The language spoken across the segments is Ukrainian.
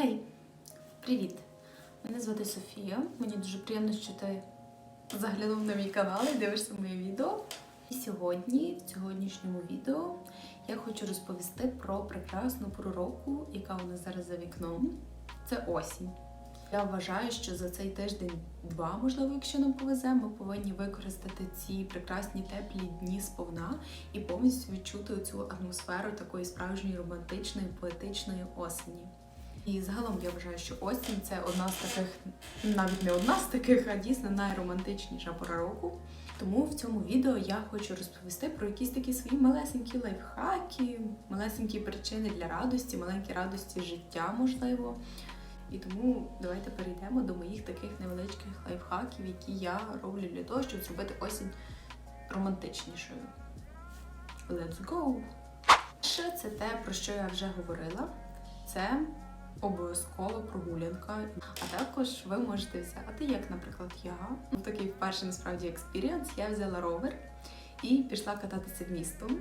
Гей, привіт! Мене звати Софія. Мені дуже приємно, що ти заглянув на мій канал і дивишся моє відео. І сьогодні, в сьогоднішньому відео, я хочу розповісти про прекрасну пору року, яка у нас зараз за вікном. Це осінь. Я вважаю, що за цей тиждень-два, можливо, якщо нам повезе, ми повинні використати ці прекрасні теплі дні сповна і повністю відчути цю атмосферу такої справжньої романтичної, поетичної осені. І загалом я вважаю, що осінь це одна з таких, навіть не одна з таких, а дійсно найромантичніша пора року. Тому в цьому відео я хочу розповісти про якісь такі свої малесенькі лайфхаки, малесенькі причини для радості, маленькі радості життя, можливо. І тому давайте перейдемо до моїх таких невеличких лайфхаків, які я роблю для того, щоб зробити осінь романтичнішою. Let's go! Ще це те, про що я вже говорила. Це обов'язково прогулянка. А також ви можете взяти, як, наприклад, я. Ну, такий перший насправді експірієнс. Я взяла ровер і пішла кататися містом.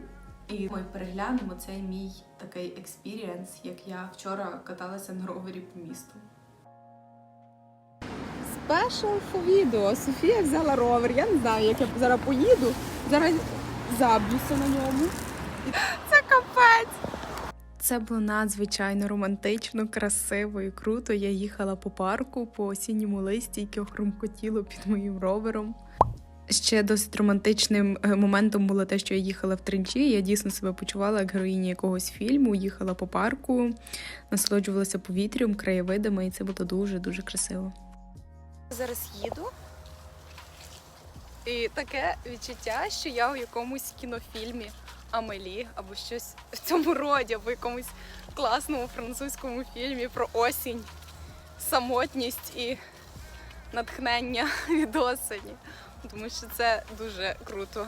І ми переглянемо цей мій такий експірієнс, як я вчора каталася на ровері по місту. Спешл for відео. Софія взяла ровер. Я не знаю, як я зараз поїду. Зараз заб'юся на ньому. Це капець. Це було надзвичайно романтично, красиво і круто. Я їхала по парку по осінньому листі, яке хрумкотіло під моїм ровером. Ще досить романтичним е, моментом було те, що я їхала в тренчі. Я дійсно себе почувала як героїня якогось фільму, їхала по парку, насолоджувалася повітрям, краєвидами, і це було дуже дуже красиво. Зараз їду. І таке відчуття, що я у якомусь кінофільмі Амелі або щось в цьому роді, або якомусь класному французькому фільмі про осінь, самотність і натхнення від осені. Тому що це дуже круто.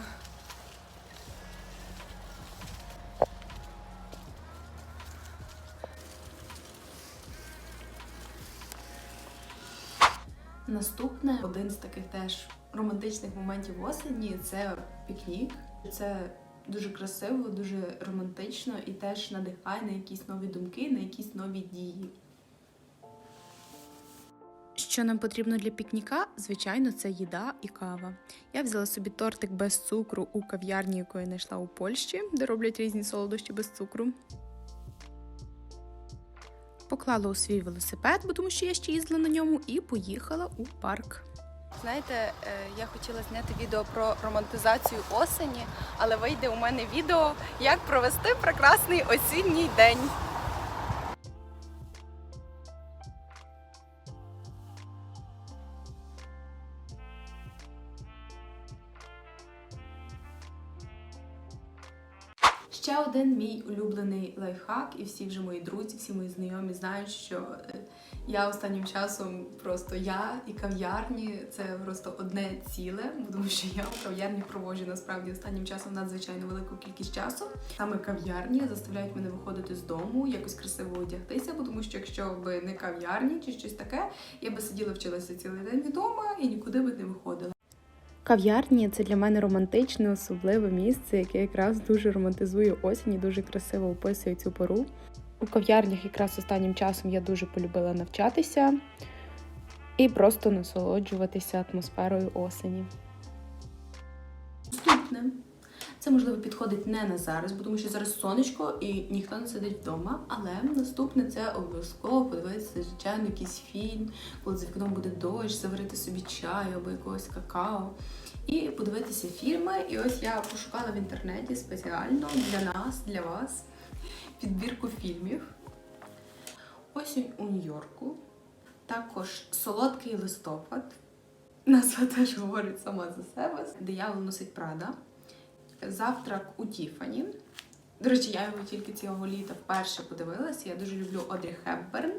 Наступне один з таких теж романтичних моментів осені це пікнік. Це дуже красиво, дуже романтично і теж надихає на якісь нові думки, на якісь нові дії. Що нам потрібно для пікніка? Звичайно, це їда і кава. Я взяла собі тортик без цукру у кав'ярні, яку я знайшла у Польщі, де роблять різні солодощі без цукру. Поклала у свій велосипед, бо тому що я ще їздила на ньому, і поїхала у парк. Знаєте, е, я хотіла зняти відео про романтизацію осені, але вийде у мене відео, як провести прекрасний осінній день. Один мій улюблений лайфхак, і всі вже мої друзі, всі мої знайомі знають, що е, я останнім часом просто я і кав'ярні це просто одне ціле, тому що я в кав'ярні проводжу насправді останнім часом надзвичайно велику кількість часу. Саме кав'ярні заставляють мене виходити з дому, якось красиво одягтися, тому що якщо би не кав'ярні чи щось таке, я би сиділа вчилася цілий день вдома і нікуди би не виходила. Кав'ярні це для мене романтичне, особливе місце, яке якраз дуже романтизує осінь і дуже красиво описує цю пору. У кав'ярнях якраз останнім часом я дуже полюбила навчатися і просто насолоджуватися атмосферою осені. Наступне. Це можливо підходить не на зараз, тому що зараз сонечко і ніхто не сидить вдома. Але наступне це обов'язково подивитися, звичайно, якийсь фільм, коли за вікном буде дощ, заварити собі чаю або якогось какао. І подивитися фільми. І ось я пошукала в інтернеті спеціально для нас, для вас, підбірку фільмів. Осінь у Нью-Йорку. Також солодкий листопад. Назва теж говорить сама за себе. Диявол носить Прада. Завтрак у Тіфані. До речі, я його тільки цього літа вперше подивилася. Я дуже люблю Одрі Хепберн.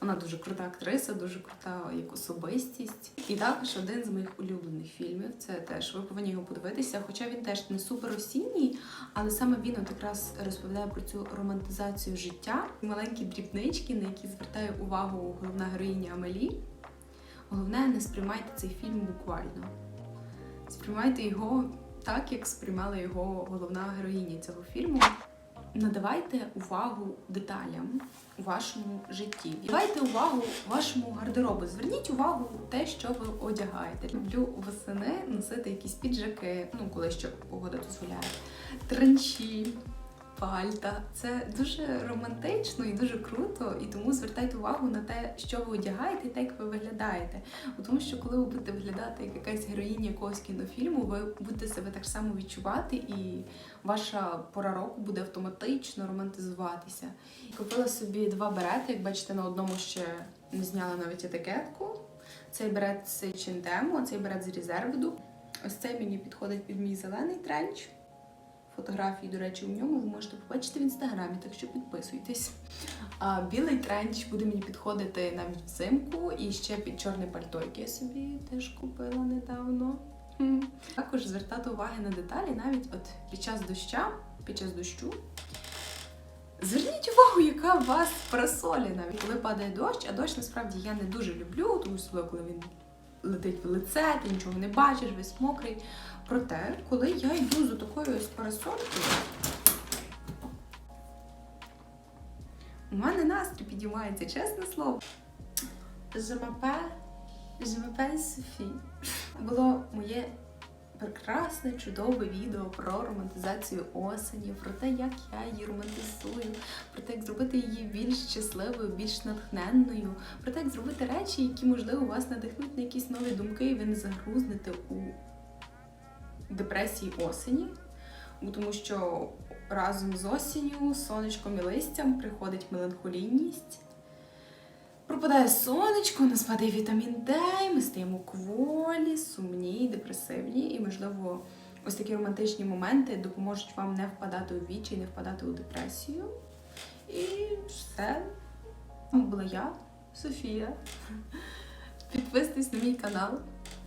Вона дуже крута актриса, дуже крута як особистість. І також один з моїх улюблених фільмів. Це теж ви повинні його подивитися. Хоча він теж не супер осінній, але саме він от якраз розповідає про цю романтизацію життя, маленькі дрібнички, на які звертає увагу головна героїня Амелі. Головне, не сприймайте цей фільм буквально. Сприймайте його так, як сприймала його головна героїня цього фільму. надавайте увагу деталям у вашому житті. Давайте увагу вашому гардеробу. Зверніть увагу те, що ви одягаєте. Люблю восени носити якісь піджаки, ну коли ще погода дозволяє, тренчі. Пальта, це дуже романтично і дуже круто, і тому звертайте увагу на те, що ви одягаєте, і те, як ви виглядаєте. Тому що коли ви будете виглядати як якась героїня якогось кінофільму, ви будете себе так само відчувати, і ваша пора року буде автоматично романтизуватися. Купила собі два берети, як бачите, на одному ще не зняла навіть етикетку. Цей берет з Чинтему, а цей берет з резервіду. Ось цей мені підходить під мій зелений тренч. Фотографії, до речі, у ньому ви можете побачити в інстаграмі, так що підписуйтесь. А білий тренч буде мені підходити навіть взимку і ще під чорне пальто, яке я собі теж купила недавно. Також звертати уваги на деталі навіть от під час доща, під час дощу. Зверніть увагу, яка у вас парасолі навіть коли падає дощ, а дощ насправді я не дуже люблю, тому що коли він летить в лице, ти нічого не бачиш, весь мокрий. Проте, коли я йду за такою ось парасолькою, у мене настрій підіймається, чесне слово. Je m'appelle Софі. Було моє прекрасне, чудове відео про романтизацію осені, про те, як я її романтизую, про те, як зробити її більш щасливою, більш натхненною, про те, як зробити речі, які, можливо, вас надихнуть на якісь нові думки, і ви не загрузнете у депресії осені. Тому що разом з осінню, сонечком і листям приходить меланхолійність. Пропадає сонечко, у нас падає вітамін Д, і ми стаємо кволі, сумні, депресивні. І, можливо, ось такі романтичні моменти допоможуть вам не впадати у вічі, не впадати у депресію. І все. Була я, Софія. Підписуйтесь на мій канал.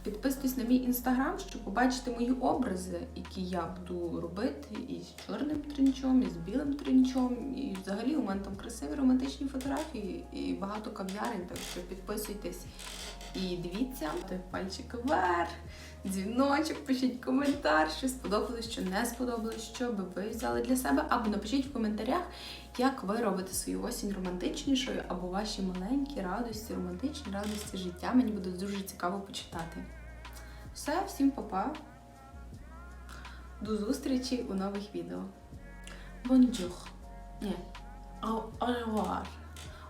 Підписуйтесь на мій інстаграм, щоб побачити мої образи, які я буду робити і з чорним тринчом, і з білим тринчом. І взагалі у мене там красиві романтичні фотографії і багато кав'ярень, так що підписуйтесь і дивіться, пальчик вверх, дзвіночок, пишіть коментар, що сподобалось, що не сподобалось, що би ви взяли для себе, або напишіть в коментарях, як ви робите свою осінь романтичнішою, або ваші маленькі радості, романтичні радості життя. Мені буде дуже цікаво почитати. Все, всім па-па. До зустрічі у нових відео. Бонджух. Ні. Орвуар.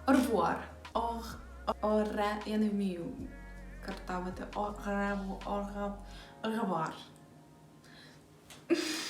Орвуар. re... Я не вмію картавити. Ореву. Au revoir.